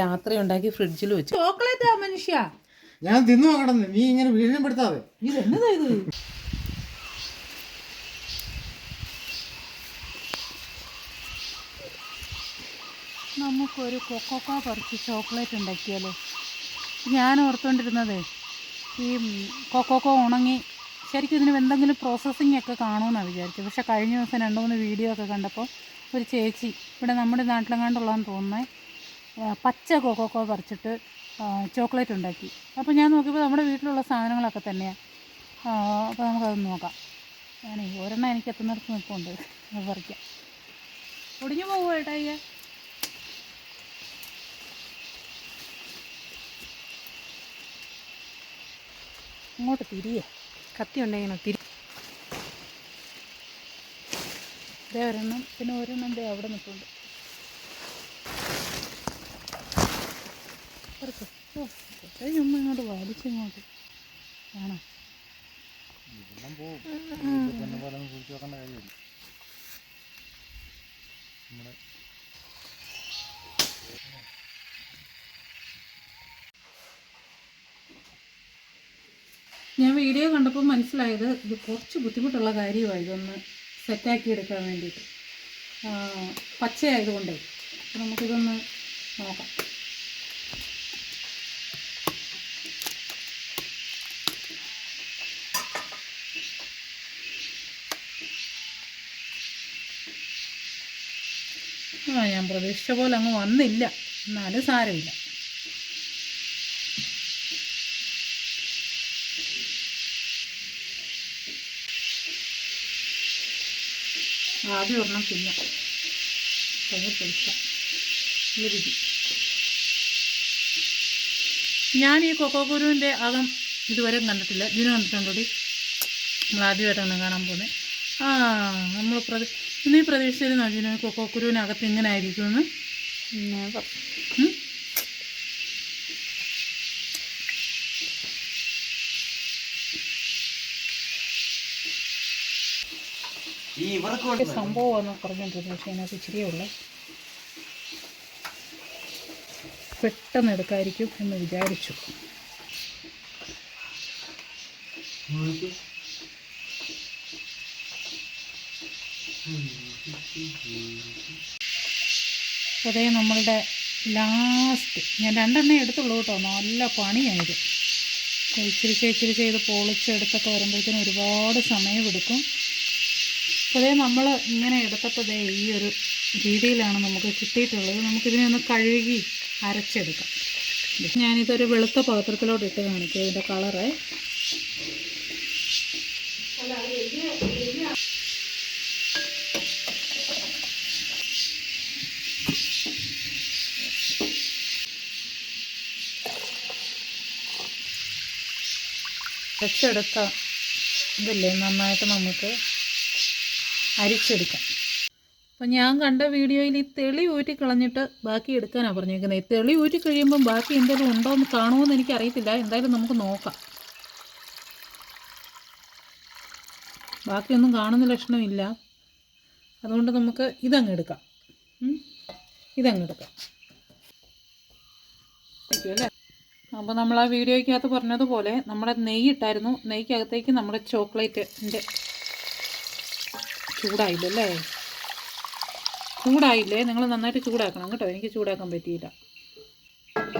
രാത്രി ഉണ്ടാക്കി ഫ്രിഡ്ജിൽ വെച്ചു. ചോക്ലേറ്റാ മനുഷ്യ. ഞാൻ തിന്നു നോക്കണം നീ ഇങ്ങനെ വീഴപ്പെടുത്താതെ ഇത് എന്നതാ ഇത്? നമുക്കൊരു കൊക്കോക്ക പറിച്ച് ചോക്ലേറ്റ് ഉണ്ടാക്കിയാലോ? ഞാൻ ഓർത്തുകൊണ്ടിരുന്നതേ ഈ കൊക്കോക്ക ഉണങ്ങി ശരിക്കും ഇതിന് എന്തെങ്കിലും പ്രോസസ്സിംഗ് ഒക്കെ കാണുമെന്നാണ് വിചാരിച്ചത്. പക്ഷേ കഴിഞ്ഞ ദിവസം രണ്ട് മൂന്ന് വീഡിയോ ഒക്കെ കണ്ടപ്പോൾ ഒരു ചേച്ചി ഇവിടെ നമ്മുടെ നാട്ടിലെങ്ങാണ്ടുള്ളതെന്ന് തോന്നുന്നത് പച്ച കൊക്കോക്കോ പറിച്ചിട്ട് ചോക്ലേറ്റ് ഉണ്ടാക്കി. അപ്പോൾ ഞാൻ നോക്കിയപ്പോൾ നമ്മുടെ വീട്ടിലുള്ള സാധനങ്ങളൊക്കെ തന്നെയാണ് അപ്പോൾ നമുക്കത് നോക്കാം. ഞാനേ ഒരെണ്ണം എനിക്ക് എത്തുന്നിടത്ത് നിൽപ്പുണ്ട്. അത് പറിക്കാം. ഒടിഞ്ഞു പോകുമോ ഏട്ടാ അയ്യ ഇങ്ങോട്ട് തിരിയേ. കത്തി ഉണ്ടെങ്കിൽ തിരി ഇതേ ഒരെണ്ണം പിന്നെ ഒരെണ്ണം ദേ അവിടെ നിൽപ്പുണ്ട് പറിച്ചോ. ഓ കൊട്ടേ ചുമ്മാ ഇങ്ങോട്ട് വലിച്ചിങ്ങോട്ട് ആണോ വെള്ളം പോവും പിന്നെ കുഴിച്ച് വെക്കേണ്ട കാര്യമില്ല. നമ്മുടെ ഞാൻ വീഡിയോ കണ്ടപ്പോൾ മനസ്സിലായത് ഇത് കുറച്ച് ബുദ്ധിമുട്ടുള്ള കാര്യമാണ് ഇതൊന്ന് സെറ്റാക്കി എടുക്കാൻ വേണ്ടിയിട്ട്. പച്ചയായതുകൊണ്ടേ. നമുക്കിതൊന്ന് നോക്കാം ആ ഞാൻ പ്രതീക്ഷിച്ച പോലെ അങ്ങ് വന്നില്ല. എന്നാലും സാരമില്ല. ആദ്യം ഒരെണ്ണം പിന്നെ ഞാൻ ഈ കൊക്കോ കുരുവിന്റെ അകം ഇതുവരെ കണ്ടിട്ടില്ല. ഇതിന് കണ്ടിട്ടുണ്ടോടി നമ്മൾ ആദ്യമായിട്ടാണ് കാണാൻ പോകുന്നത്. ആ നമ്മൾ പ്രതി നീ പ്രതീക്ഷിച്ചിരുന്നോ ഇതിന് കൊക്കോക്കുരുവിനകത്ത് ഇങ്ങനെ ആയിരിക്കുമെന്ന്? ഒരു സംഭവമാണ് പറഞ്ഞിട്ടുണ്ട് പക്ഷേ അതിനകത്ത് ഇച്ചിരിയേ ഉള്ളൂ. പെട്ടെന്ന് എടുക്കായിരിക്കും എന്ന് വിചാരിച്ചു. അതേ നമ്മളുടെ ലാസ്റ്റ് ഞാൻ രണ്ടെണ്ണേ എടുത്തുള്ളൂ കേട്ടോ. നല്ല പണിയായത്. ഇച്ചിരി ഇച്ചിരി ചെയ്ത് പൊളിച്ചെടുത്തൊക്കെ വരുമ്പോഴത്തേനും ഒരുപാട് സമയമെടുക്കും അതേ നമ്മൾ ഇങ്ങനെ എടുത്തപ്പോൾ ഈ ഒരു രീതിയിലാണ് നമുക്ക് കിട്ടിയിട്ടുള്ളത്. നമുക്കിതിനെ ഒന്ന് കഴുകി അരച്ചെടുക്കാം. ഞാനിതൊരു വെളുത്ത പാത്രത്തിലോട്ട് ഇട്ട് കാണിക്കും ഇതിന്റെ കളറ് അരച്ചെടുത്ത ഇതില്ലേ നന്നായിട്ട് നമുക്ക് അരിച്ചെടുക്കാം. അപ്പം ഞാൻ കണ്ട വീഡിയോയിൽ ഈ തെളി ഊറ്റി കളഞ്ഞിട്ട് ബാക്കി എടുക്കാനാണ് പറഞ്ഞേക്കുന്നത്. ഈ തെളി ഊറ്റി കഴിയുമ്പം ബാക്കി എന്തെങ്കിലും ഉണ്ടോ എന്ന് കാണുമോയെന്ന് എനിക്കറിയത്തില്ല. എന്തായാലും നമുക്ക് നോക്കാം. ബാക്കിയൊന്നും കാണുന്ന ലക്ഷണമില്ല. അതുകൊണ്ട് നമുക്ക് ഇതങ്ങ് എടുക്കാം? ഇതങ്ങ് എടുക്കാം. അല്ലേ അപ്പോൾ നമ്മൾ ആ വീഡിയോയ്ക്കകത്ത് പറഞ്ഞതുപോലെ നമ്മുടെ നെയ്യ് ഇട്ടായിരുന്നു നെയ്ക്കകത്തേക്ക് നമ്മുടെ ചോക്ലേറ്റിന്റെ ചൂടായില്ലല്ലേ? ചൂടായില്ലേ? നിങ്ങൾ നന്നായിട്ട് ചൂടാക്കണം കേട്ടോ. എനിക്ക് ചൂടാക്കാൻ പറ്റിയില്ല.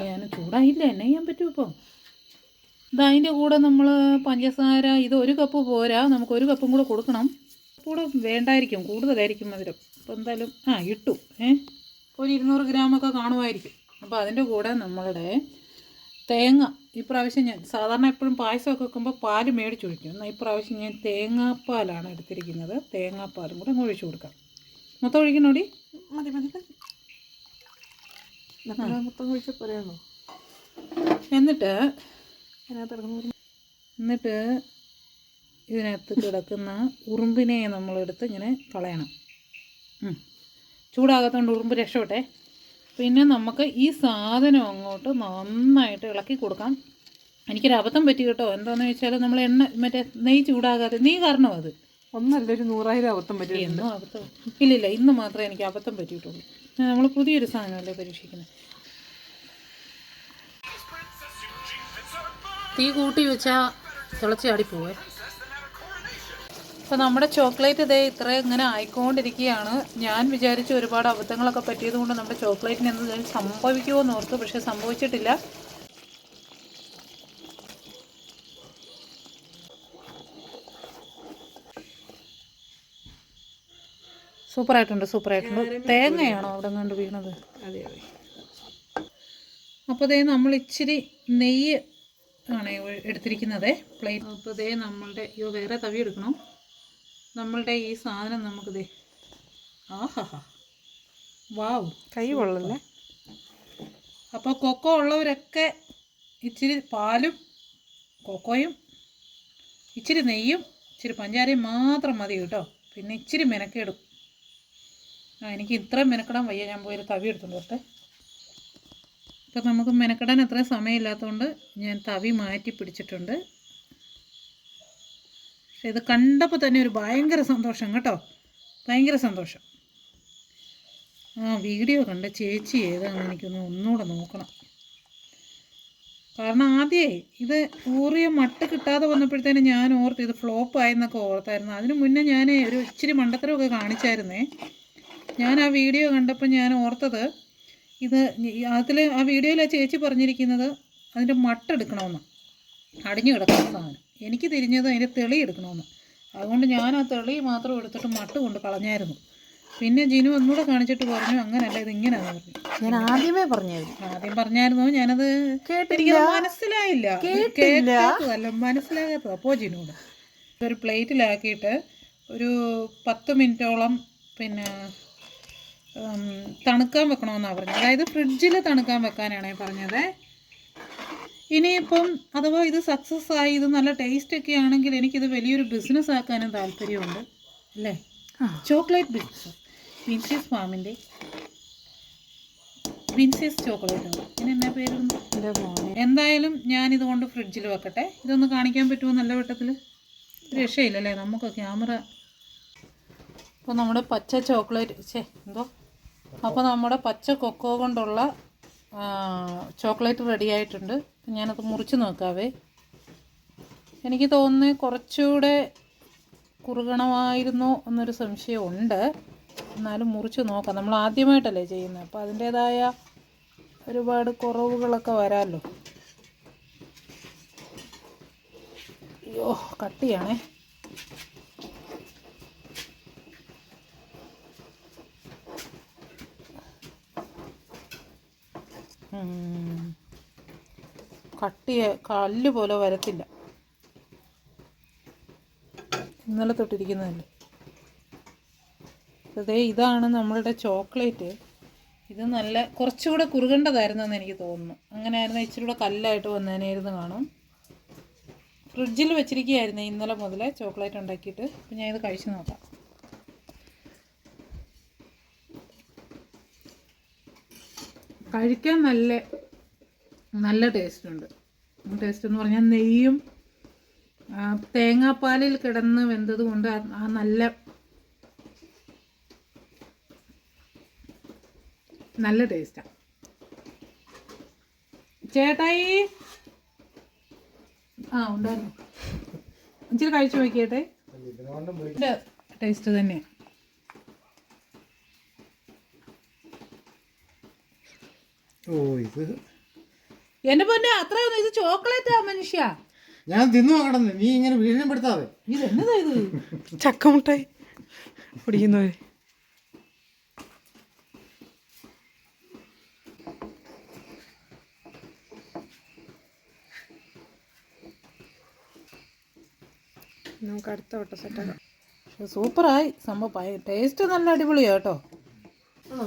ഞാൻ ചൂടായില്ല. എന്നെ ചെയ്യാൻ പറ്റും ഇപ്പോൾ ഇത് അതിന്റെ കൂടെ നമ്മൾ പഞ്ചസാര ഇത് ഒരു കപ്പ് പോരാ. നമുക്ക് ഒരു കപ്പും കൂടെ കൊടുക്കണം. കൂടെ വേണ്ടായിരിക്കും. കൂടുതലായിരിക്കും മധുരം. അപ്പോൾ എന്തായാലും ആ ഇട്ടു. ഏ? ഒരു ഇരുന്നൂറ് ഗ്രാമൊക്കെ കാണുമായിരിക്കും. അപ്പോൾ അതിന്റെ കൂടെ നമ്മളുടെ തേങ്ങ ഇപ്രാവശ്യം ഞാൻ സാധാരണ എപ്പോഴും പായസമൊക്കെ വെക്കുമ്പോൾ പാൽ മേടിച്ച് ഒഴിക്കും എന്നാൽ ഇപ്രാവശ്യം ഞാൻ തേങ്ങാപ്പാലാണ് എടുത്തിരിക്കുന്നത്. തേങ്ങാപ്പാലും കൂടെ അങ്ങ് ഒഴിച്ചു കൊടുക്കാം. മൊത്തം ഒഴിക്കണോടി മതി മതി മതി. മൊത്തം പറയാമോ എന്നിട്ട് എന്നിട്ട് ഇതിനകത്ത് കിടക്കുന്ന ഉറുമ്പിനെ നമ്മളെടുത്ത് ഇങ്ങനെ കളയണം. ചൂടാകത്തോണ്ട് ചൂടാകാത്തതുകൊണ്ട് ഉറുമ്പ് രക്ഷപ്പെട്ടെ. പിന്നെ നമുക്ക് ഈ സാധനം അങ്ങോട്ട് നന്നായിട്ട് ഇളക്കി കൊടുക്കാം. എനിക്കൊരു അബദ്ധം പറ്റി കേട്ടോ. എന്താണെന്ന് വെച്ചാൽ നമ്മൾ എണ്ണ മറ്റേ നെയ് ചൂടാകാതെ നീ കാരണം അത്? ഒന്നല്ല ഒരു നൂറായിരം അബദ്ധം പറ്റി എന്നും അബദ്ധം. ഇല്ലില്ല ഇന്ന് മാത്രമേ എനിക്ക് അബദ്ധം പറ്റിയിട്ടുള്ളൂ. നമ്മൾ പുതിയൊരു സാധനമല്ലേ പരീക്ഷിക്കുന്നത്? തീ കൂട്ടി വെച്ചാൽ തിളച്ചാടി പോവേ. അപ്പോൾ നമ്മുടെ ചോക്ലേറ്റ് ഇതേ ഇത്ര ഇങ്ങനെ ആയിക്കൊണ്ടിരിക്കുകയാണ്. ഞാൻ വിചാരിച്ചു ഒരുപാട് അബദ്ധങ്ങളൊക്കെ പറ്റിയത് കൊണ്ട് നമ്മുടെ ചോക്ലേറ്റിന് എന്ത് സംഭവിക്കുമോ എന്ന് ഓർത്തു പക്ഷേ സംഭവിച്ചിട്ടില്ല. സൂപ്പറായിട്ടുണ്ട് സൂപ്പറായിട്ടുണ്ട്. തേങ്ങയാണോ അവിടെ കണ്ട് വീണത്? അതെ അതെ. അപ്പോൾ ദേ നമ്മൾ ഇച്ചിരി നെയ്യ് ആണ് എടുത്തിരിക്കുന്നത്. പ്ലേറ്റ്. അപ്പോൾ ദേ നമ്മളുടെ അയ്യോ വേറെ തവി എടുക്കണം? നമ്മളുടെ ഈ സാധനം നമുക്ക് ആഹാ വാവ്. കൈ കൊള്ളല്ലേ? അപ്പോൾ കൊക്കോ ഉള്ളവരൊക്കെ ഇച്ചിരി പാലും കൊക്കോയും ഇച്ചിരി നെയ്യും ഇച്ചിരി പഞ്ചാരയും മാത്രം മതി കേട്ടോ. പിന്നെ ഇച്ചിരി മെനക്കേടും. ആ എനിക്ക് ഇത്രയും മെനക്കെടാൻ വയ്യ. ഞാൻ പോയൊരു തവി എടുത്തുകൊണ്ട് വരട്ടെ. ഇപ്പം നമുക്ക് മെനക്കെടാൻ അത്രയും സമയമില്ലാത്തതുകൊണ്ട് ഞാൻ തവി മാറ്റി പിടിച്ചിട്ടുണ്ട്. പക്ഷെ ഇത് കണ്ടപ്പോൾ തന്നെ ഒരു ഭയങ്കര സന്തോഷം കേട്ടോ. ഭയങ്കര സന്തോഷം. ആ വീഡിയോ കണ്ട ചേച്ചി ഏതാണെന്ന് എനിക്കൊന്ന് ഒന്നുകൂടെ നോക്കണം. കാരണം ആദ്യമേ ഇത് ഊറിയ മട്ട് കിട്ടാതെ വന്നപ്പോഴത്തേനും ഞാൻ ഓർത്ത് ഇത് ഫ്ലോപ്പ് ആയെന്നൊക്കെ ഓർത്തായിരുന്നു. അതിന് മുന്നേ ഞാൻ ഒരു ഇച്ചിരി മണ്ടത്തരമൊക്കെ കാണിച്ചായിരുന്നേ. ഞാൻ ആ വീഡിയോ കണ്ടപ്പോൾ ഞാൻ ഓർത്തത് ഇത് അതിൽ ആ വീഡിയോയിൽ ആ ചേച്ചി പറഞ്ഞിരിക്കുന്നത് അതിന്റെ മട്ട് എടുക്കണമെന്ന് അടിഞ്ഞു കിടക്കുന്ന സാധനം. എനിക്ക് തിരിഞ്ഞത് അതിന്റെ തെളി എടുക്കണമെന്ന്. അതുകൊണ്ട് ഞാൻ ആ തെളി മാത്രം എടുത്തിട്ട് മട്ട് കൊണ്ട് കളഞ്ഞായിരുന്നു. പിന്നെ ജിനു ഒന്നുകൂടെ കാണിച്ചിട്ട് പറഞ്ഞു അങ്ങനല്ല ഇത് ഇങ്ങനെ പറഞ്ഞു. ഞാൻ ആദ്യമേ പറഞ്ഞായിരുന്നു. ആദ്യം പറഞ്ഞായിരുന്നു ഞാനത് കേട്ടിരിക്കുന്നത് മനസ്സിലായില്ല. കേട്ടതല്ല മനസ്സിലാകാത്തത്. അപ്പോൾ ജിനുവിടെ ഒരു പ്ലേറ്റിലാക്കിയിട്ട് ഒരു പത്ത് മിനിറ്റോളം പിന്നെ തണുക്കാൻ വെക്കണമെന്നാണ് പറഞ്ഞത്. അതായത് ഫ്രിഡ്ജിൽ തണുക്കാൻ വെക്കാനാണ് പറഞ്ഞത്. ഇനിയിപ്പം അഥവാ ഇത് സക്സസ് ആയി ഇത് നല്ല ടേസ്റ്റ് ഒക്കെ ആണെങ്കിൽ എനിക്കിത് വലിയൊരു ബിസിനസ് ആക്കാനും താല്പര്യമുണ്ട് അല്ലേ? ചോക്ലേറ്റ് ബിസിനസ് വിൻസീസ് ഫാമിന്റെ വിൻസീസ് ചോക്ലേറ്റ് ഇതിന് എന്നാ പേരും? എന്തായാലും ഞാൻ ഇതുകൊണ്ട് ഫ്രിഡ്ജിൽ വെക്കട്ടെ. ഇതൊന്ന് കാണിക്കാൻ പറ്റുമോ നല്ല വട്ടത്തിൽ രക്ഷയില്ലല്ലേ? നമുക്ക് ക്യാമറ അപ്പോൾ നമ്മുടെ പച്ച ചോക്ലേറ്റ് ചേ എന്തോ? അപ്പോൾ നമ്മുടെ പച്ച കൊക്കോ കൊണ്ടുള്ള ചോക്ലേറ്റ് റെഡി ആയിട്ടുണ്ട്. ഞാനത് മുറിച്ച് നോക്കാവേ. എനിക്ക് തോന്നുന്നത് കുറച്ചുകൂടെ കുറുകണമായിരുന്നോ എന്നൊരു സംശയമുണ്ട്. എന്നാലും മുറിച്ച് നോക്കാം. നമ്മൾ ആദ്യമായിട്ടല്ലേ ചെയ്യുന്നത്. അപ്പോൾ അതിന്റേതായ ഒരുപാട് കുറവുകളൊക്കെ വരാമല്ലോ അയ്യോ കട്ടിയാണേ. കട്ടിയ കല്ല് പോലെ വരത്തില്ല. ഇന്നലെ തൊട്ടിരിക്കുന്നതല്ലേ? അതേ ഇതാണ് നമ്മളുടെ ചോക്ലേറ്റ്. ഇത് നല്ല കുറച്ചുകൂടെ കുറുകേണ്ടതായിരുന്നെന്ന് എനിക്ക് തോന്നുന്നു. അങ്ങനെയായിരുന്നു ഇച്ചിരി കൂടെ കല്ലായിട്ട് വന്നതിനായിരുന്നു കാണും. ഫ്രിഡ്ജിൽ വെച്ചിരിക്കുകയായിരുന്നു ഇന്നലെ മുതലേ ചോക്ലേറ്റ് ഉണ്ടാക്കിയിട്ട്. അപ്പം ഞാൻ ഇത് കഴിച്ച് നോക്കാം. കഴിക്കാൻ നല്ല നല്ല ടേസ്റ്റ് ഉണ്ട്. ടേസ്റ്റ് എന്ന് പറഞ്ഞാൽ നെയ്യും തേങ്ങാപ്പാലിൽ കിടന്ന് വെന്തത് കൊണ്ട് ആ- നല്ല നല്ല ടേസ്റ്റാണ് ചേട്ടായി? ആ ഉണ്ടായിരുന്നു. ഇച്ചിരി കഴിച്ചു നോക്കിയേട്ടെ? ടേസ്റ്റ് തന്നെ ഓ ഇത് എന്റെ പൊന്നെ അത്രയൊന്നും ഇത് ചോക്ലേറ്റാ മനുഷ്യ. ഞാൻ തിന്നു നോക്കണമെന്ന് നീ ഇങ്ങനെ ഭീഷണിപ്പെടുത്താതെ ഇത് എന്നതാ ഇത്? ചക്കമുട്ടായി കുടിക്കുന്നവര്. നമുക്ക് അടുത്ത വട്ടം സെറ്റാക്കാം സൂപ്പറായി. സംഭവം ടേസ്റ്റ് നല്ല അടിപൊളിയാട്ടോ ആണോ